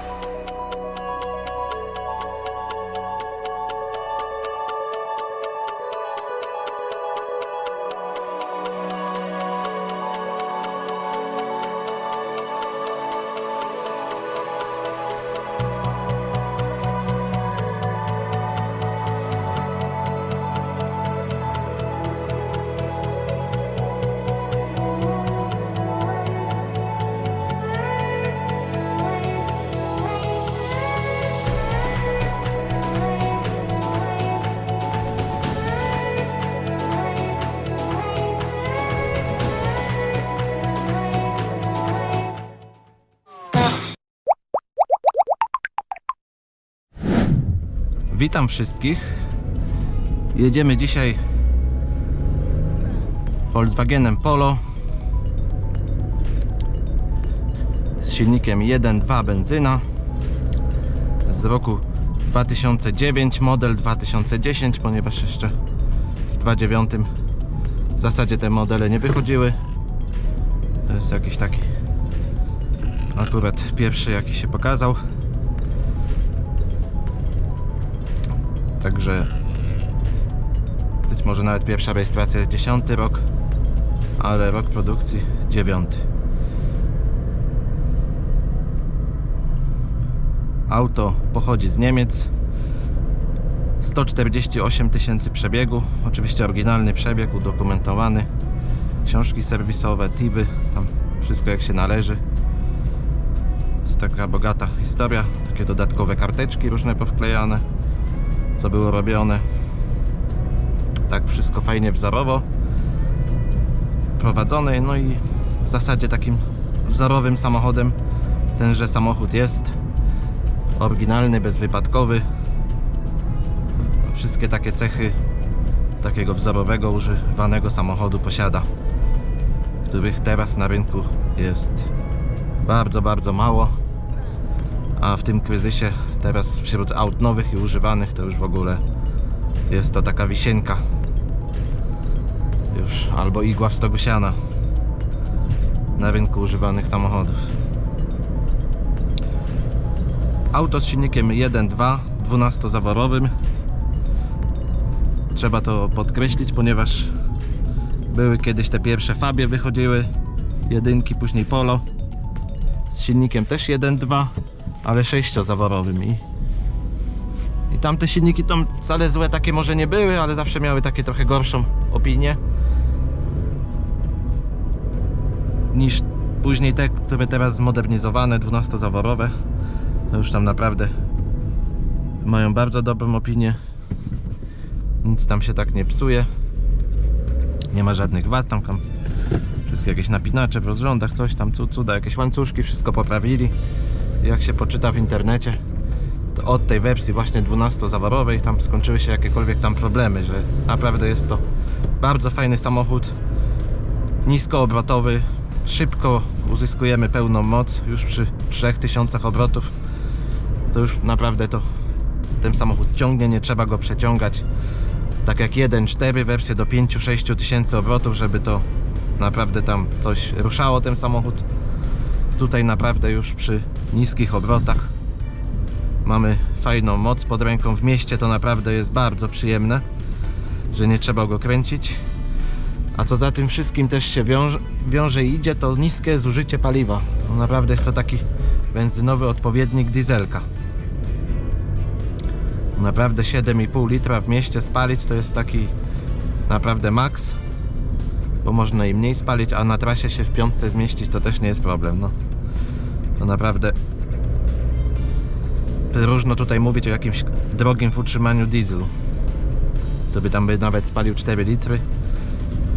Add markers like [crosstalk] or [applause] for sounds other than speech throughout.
you Witam wszystkich. Jedziemy dzisiaj Volkswagenem Polo z silnikiem 1.2 benzyna z roku 2009, model 2010, ponieważ jeszcze w 2009 w zasadzie te modele nie wychodziły. To jest jakiś taki akurat pierwszy jaki się pokazał. Także być może nawet pierwsza rejestracja jest 10 rok, ale rok produkcji 9. Auto pochodzi z Niemiec. 148 tysięcy przebiegu, oczywiście oryginalny przebieg, udokumentowany. Książki serwisowe, TIBy, tam wszystko jak się należy. Taka bogata historia, takie dodatkowe karteczki różne powklejane co było robione. Tak wszystko fajnie wzorowo prowadzone. No i w zasadzie takim wzorowym samochodem tenże samochód jest. Oryginalny, bezwypadkowy. Wszystkie takie cechy takiego wzorowego, używanego samochodu posiada. Których teraz na rynku jest bardzo, bardzo mało a w tym kryzysie teraz wśród aut nowych i używanych to już w ogóle jest to taka wisienka. Już albo igła w stogu siana na rynku używanych samochodów. Auto z silnikiem 1.2 12-zaworowym trzeba to podkreślić ponieważ były kiedyś te pierwsze Fabie wychodziły. Jedynki, później Polo z silnikiem też 1.2 ale sześciozaworowym i, i tamte silniki tam wcale złe takie może nie były, ale zawsze miały takie trochę gorszą opinię niż później te, które teraz zmodernizowane, 12-zaworowe to już tam naprawdę mają bardzo dobrą opinię. Nic tam się tak nie psuje. Nie ma żadnych wad tam, tam wszystkie jakieś napinacze w rozrządach, coś tam cuda, jakieś łańcuszki, wszystko poprawili. Jak się poczyta w internecie to od tej wersji właśnie 12-zawarowej tam skończyły się jakiekolwiek tam problemy, że naprawdę jest to bardzo fajny samochód niskoobrotowy szybko uzyskujemy pełną moc już przy 3000 obrotów. To już naprawdę to ten samochód ciągnie, nie trzeba go przeciągać. Tak jak 1.4 wersję do 5-6 tysięcy obrotów, żeby to naprawdę tam coś ruszało ten samochód. Tutaj naprawdę już przy niskich obrotach. Mamy fajną moc pod ręką. W mieście to naprawdę jest bardzo przyjemne że nie trzeba go kręcić. A co za tym wszystkim też się wiąże, i idzie to niskie zużycie paliwa. No naprawdę jest to taki benzynowy odpowiednik dieselka. Naprawdę 7,5 litra w mieście spalić to jest taki naprawdę maks bo można i mniej spalić, a na trasie się w piątce zmieścić to też nie jest problem no. To naprawdę różno tutaj mówić o jakimś drogim w utrzymaniu dieslu. To by tam by nawet spalił 4 litry.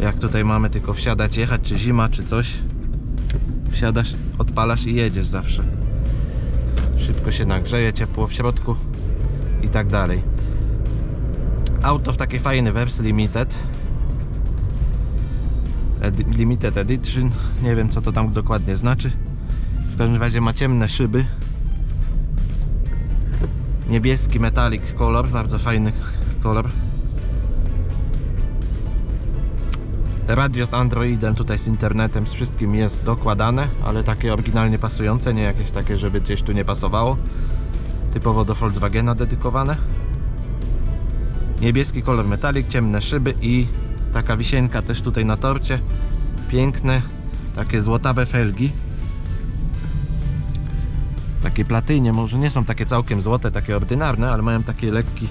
Jak tutaj mamy tylko wsiadać, jechać, czy zima, czy coś. Wsiadasz, odpalasz i jedziesz zawsze. Szybko się nagrzeje, ciepło w środku i tak dalej. Auto w takiej fajnej wersji limited Limited edition nie wiem co to tam dokładnie znaczy w każdym razie ma ciemne szyby niebieski metalik kolor bardzo fajny kolor radio z Androidem, tutaj z internetem, z wszystkim jest dokładane, ale takie oryginalnie pasujące, nie jakieś takie, żeby gdzieś tu nie pasowało. Typowo do Volkswagena dedykowane. Niebieski kolor metalik, ciemne szyby i taka wisienka też tutaj na torcie. Piękne, takie złotawe felgi. Takie platynie, może nie są takie całkiem złote, takie ordynarne, ale mają taki lekki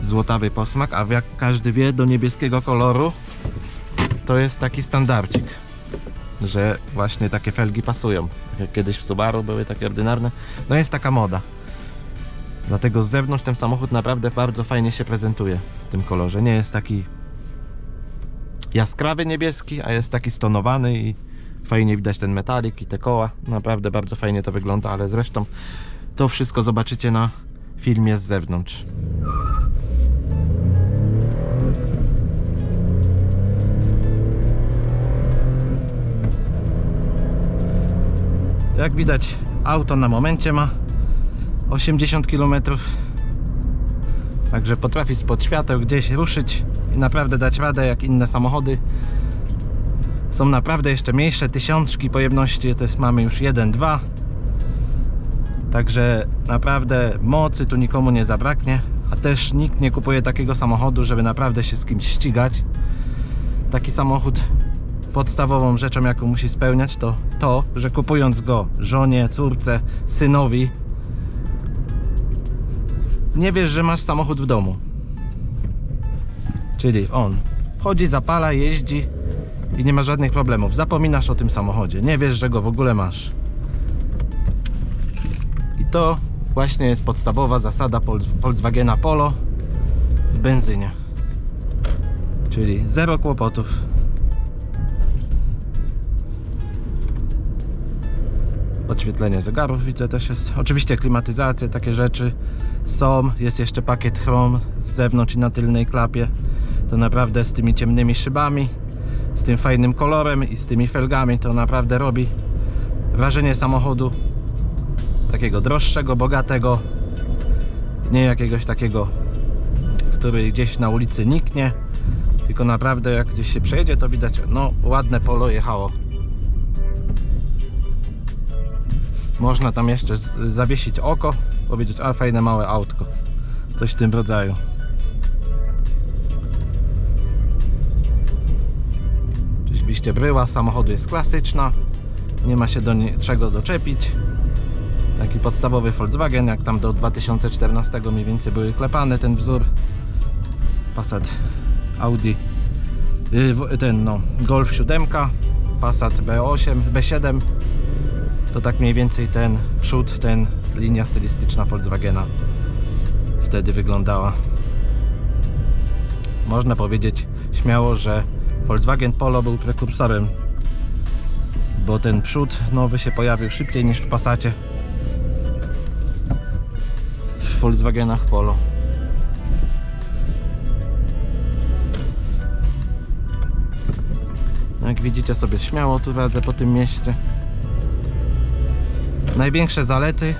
złotawy posmak, a jak każdy wie, do niebieskiego koloru to jest taki standardzik, że właśnie takie felgi pasują. Tak Jak kiedyś w Subaru były takie ordynarne, no jest taka moda. Dlatego z zewnątrz ten samochód naprawdę bardzo fajnie się prezentuje w tym kolorze. Nie jest taki jaskrawy niebieski, a jest taki stonowany i fajnie widać ten metalik i te koła. Naprawdę bardzo fajnie to wygląda, ale zresztą to wszystko zobaczycie na filmie z zewnątrz. Jak widać, auto na momencie ma 80 km. Także potrafi spod świateł gdzieś ruszyć i naprawdę dać radę jak inne samochody. Są naprawdę jeszcze mniejsze tysiączki pojemności, to jest mamy już 1-2. Także naprawdę mocy tu nikomu nie zabraknie, a też nikt nie kupuje takiego samochodu, żeby naprawdę się z kimś ścigać. Taki samochód podstawową rzeczą, jaką musi spełniać, to to, że kupując go żonie, córce, synowi, nie wiesz, że masz samochód w domu. Czyli on wchodzi, zapala, jeździ i nie ma żadnych problemów. Zapominasz o tym samochodzie, nie wiesz, że go w ogóle masz. I to właśnie jest podstawowa zasada Vol- Volkswagena Polo w benzynie. Czyli zero kłopotów. Podświetlenie zegarów widzę też jest. Oczywiście klimatyzacje, takie rzeczy są. Jest jeszcze pakiet chrom z zewnątrz i na tylnej klapie. To naprawdę z tymi ciemnymi szybami, z tym fajnym kolorem i z tymi felgami to naprawdę robi wrażenie samochodu takiego droższego, bogatego. Nie jakiegoś takiego, który gdzieś na ulicy niknie. Tylko naprawdę jak gdzieś się przejedzie to widać, no ładne polo jechało. Można tam jeszcze zawiesić oko, powiedzieć, a fajne małe autko. Coś w tym rodzaju. Oczywiście bryła samochodu jest klasyczna. Nie ma się do niczego doczepić. Taki podstawowy Volkswagen, jak tam do 2014 mniej więcej były klepane ten wzór. Passat Audi. W- Ten no, Golf 7, Passat B8, B7 to tak mniej więcej ten przód, ten linia stylistyczna Volkswagena wtedy wyglądała. Można powiedzieć śmiało, że Volkswagen Polo był prekursorem, bo ten przód nowy się pojawił szybciej niż w Passacie w Volkswagenach Polo. Jak widzicie sobie śmiało tu radzę po tym mieście. Największe zalety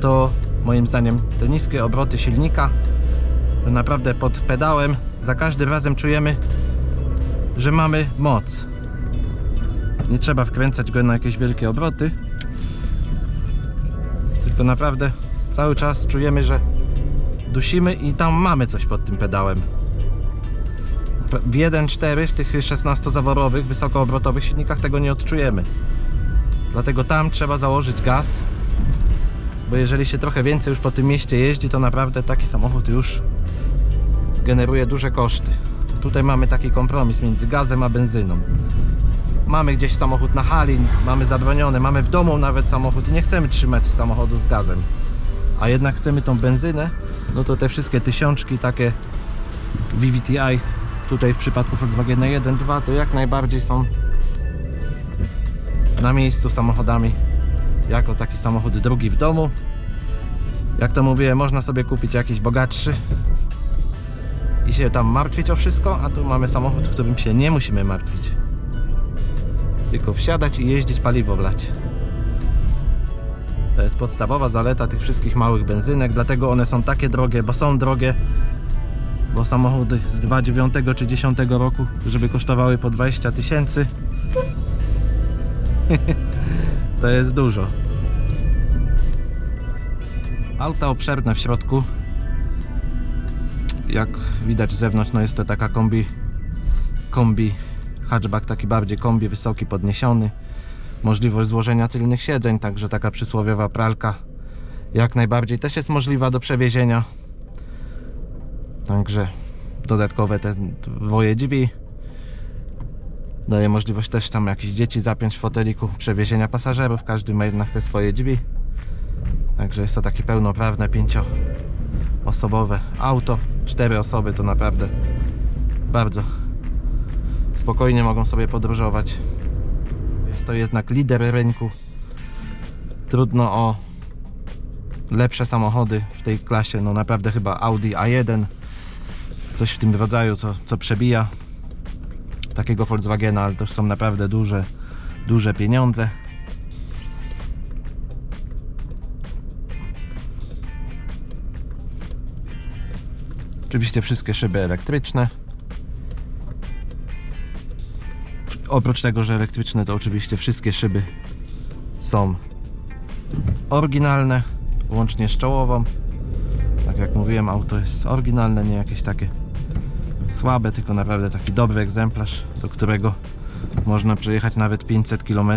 to moim zdaniem te niskie obroty silnika. Naprawdę pod pedałem za każdym razem czujemy, że mamy moc. Nie trzeba wkręcać go na jakieś wielkie obroty. Tylko naprawdę cały czas czujemy, że dusimy i tam mamy coś pod tym pedałem. W 1.4 w tych 16-zaworowych, wysokoobrotowych silnikach tego nie odczujemy. Dlatego tam trzeba założyć gaz, bo jeżeli się trochę więcej już po tym mieście jeździ, to naprawdę taki samochód już generuje duże koszty. Tutaj mamy taki kompromis między gazem a benzyną. Mamy gdzieś samochód na hali, mamy zabronione, mamy w domu nawet samochód i nie chcemy trzymać samochodu z gazem. A jednak chcemy tą benzynę, no to te wszystkie tysiączki takie VVTi tutaj w przypadku Volkswagena 1, 2 to jak najbardziej są na miejscu samochodami jako taki samochód drugi w domu. Jak to mówię można sobie kupić jakiś bogatszy i się tam martwić o wszystko a tu mamy samochód, którym się nie musimy martwić. Tylko wsiadać i jeździć paliwo wlać. To jest podstawowa zaleta tych wszystkich małych benzynek dlatego one są takie drogie, bo są drogie bo samochody z 2009 czy 10 roku, żeby kosztowały po 20 tysięcy, [laughs] to jest dużo. Auta obszerne w środku. Jak widać z zewnątrz, no jest to taka kombi, kombi, hatchback taki bardziej kombi, wysoki, podniesiony. Możliwość złożenia tylnych siedzeń, także taka przysłowiowa pralka jak najbardziej też jest możliwa do przewiezienia. Także dodatkowe te dwoje drzwi. Daje możliwość też tam jakieś dzieci zapiąć w foteliku, przewiezienia pasażerów. Każdy ma jednak te swoje drzwi. Także jest to takie pełnoprawne, pięcioosobowe auto. Cztery osoby to naprawdę bardzo spokojnie mogą sobie podróżować. Jest to jednak lider rynku. Trudno o lepsze samochody w tej klasie. No naprawdę chyba Audi A1, coś w tym rodzaju, co, co przebija takiego Volkswagena, ale to są naprawdę duże, duże pieniądze. Oczywiście wszystkie szyby elektryczne. Oprócz tego, że elektryczne, to oczywiście wszystkie szyby są oryginalne, łącznie z czołową. Tak jak mówiłem, auto jest oryginalne, nie jakieś takie słabe, tylko naprawdę taki dobry egzemplarz, do którego można przejechać nawet 500 km.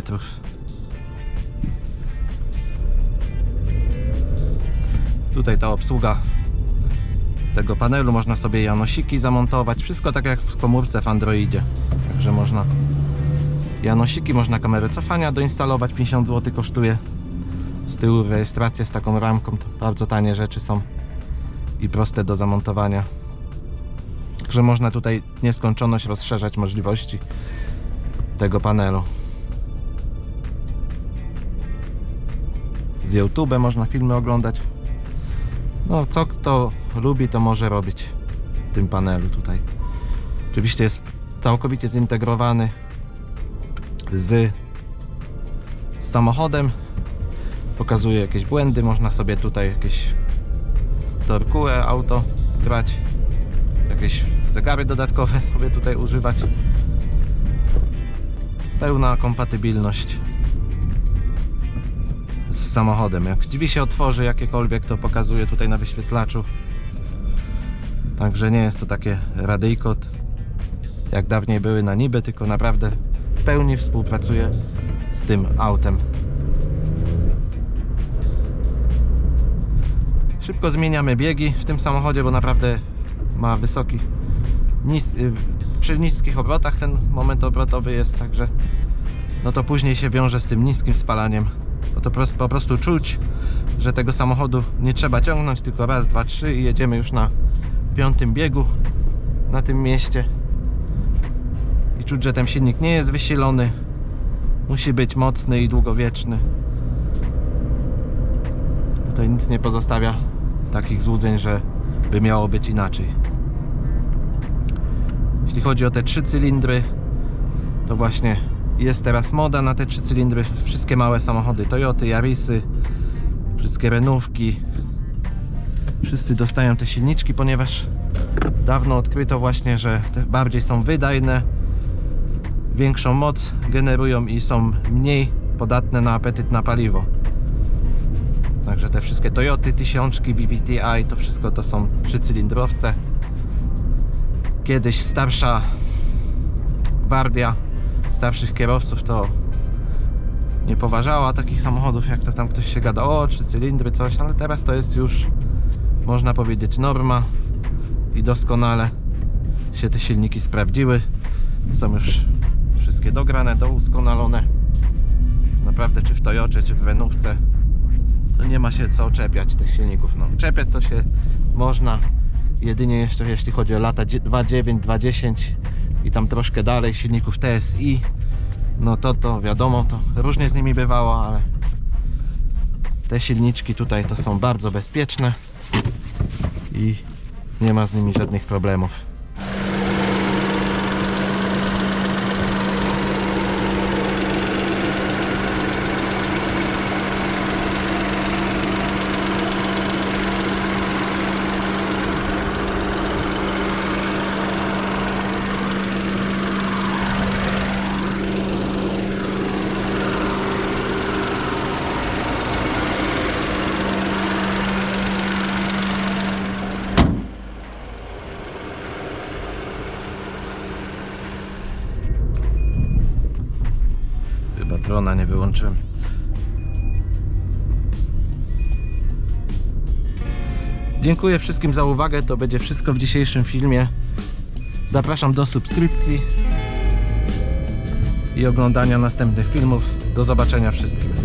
Tutaj ta obsługa tego panelu, można sobie janosiki zamontować, wszystko tak jak w komórce w Androidzie. Także można janosiki, można kamerę cofania doinstalować, 50 zł kosztuje z tyłu rejestracja z taką ramką, bardzo tanie rzeczy są i proste do zamontowania. Także można tutaj nieskończoność rozszerzać możliwości tego panelu. Z YouTube można filmy oglądać. No, co kto lubi, to może robić w tym panelu tutaj. Oczywiście jest całkowicie zintegrowany z, z samochodem. Pokazuje jakieś błędy, można sobie tutaj jakieś torkułę auto grać, jakieś zegary dodatkowe [laughs] sobie tutaj używać. Pełna kompatybilność z samochodem. Jak drzwi się otworzy jakiekolwiek, to pokazuje tutaj na wyświetlaczu. Także nie jest to takie radyjko jak dawniej były na niby, tylko naprawdę w pełni współpracuje z tym autem. Szybko zmieniamy biegi w tym samochodzie, bo naprawdę ma wysoki nis, y, przy niskich obrotach ten moment obrotowy jest, także no to później się wiąże z tym niskim spalaniem. No to po prostu czuć, że tego samochodu nie trzeba ciągnąć, tylko raz, dwa, trzy i jedziemy już na piątym biegu na tym mieście. I czuć, że ten silnik nie jest wysilony. Musi być mocny i długowieczny. Tutaj nic nie pozostawia takich złudzeń, że by miało być inaczej. Jeśli chodzi o te trzy cylindry, to właśnie jest teraz moda na te trzy cylindry. Wszystkie małe samochody Toyoty, Yarisy, wszystkie Renówki. Wszyscy dostają te silniczki, ponieważ dawno odkryto właśnie, że bardziej są wydajne, większą moc generują i są mniej podatne na apetyt na paliwo. Także te wszystkie Toyoty, tysiączki, VVTi, to wszystko to są trzycylindrowce. Kiedyś starsza gwardia starszych kierowców to nie poważała takich samochodów, jak to tam ktoś się gada, o, trzy cylindry, coś, ale teraz to jest już, można powiedzieć, norma i doskonale się te silniki sprawdziły. Są już wszystkie dograne, doskonalone. Naprawdę, czy w Toyocie, czy w Renówce, to nie ma się co czepiać tych silników. No, czepiać to się można jedynie jeszcze jeśli chodzi o lata 2.9, 2.10 i tam troszkę dalej silników TSI no to to wiadomo, to różnie z nimi bywało, ale te silniczki tutaj to są bardzo bezpieczne i nie ma z nimi żadnych problemów. Nie wyłączyłem. Dziękuję wszystkim za uwagę. To będzie wszystko w dzisiejszym filmie. Zapraszam do subskrypcji i oglądania następnych filmów. Do zobaczenia wszystkim.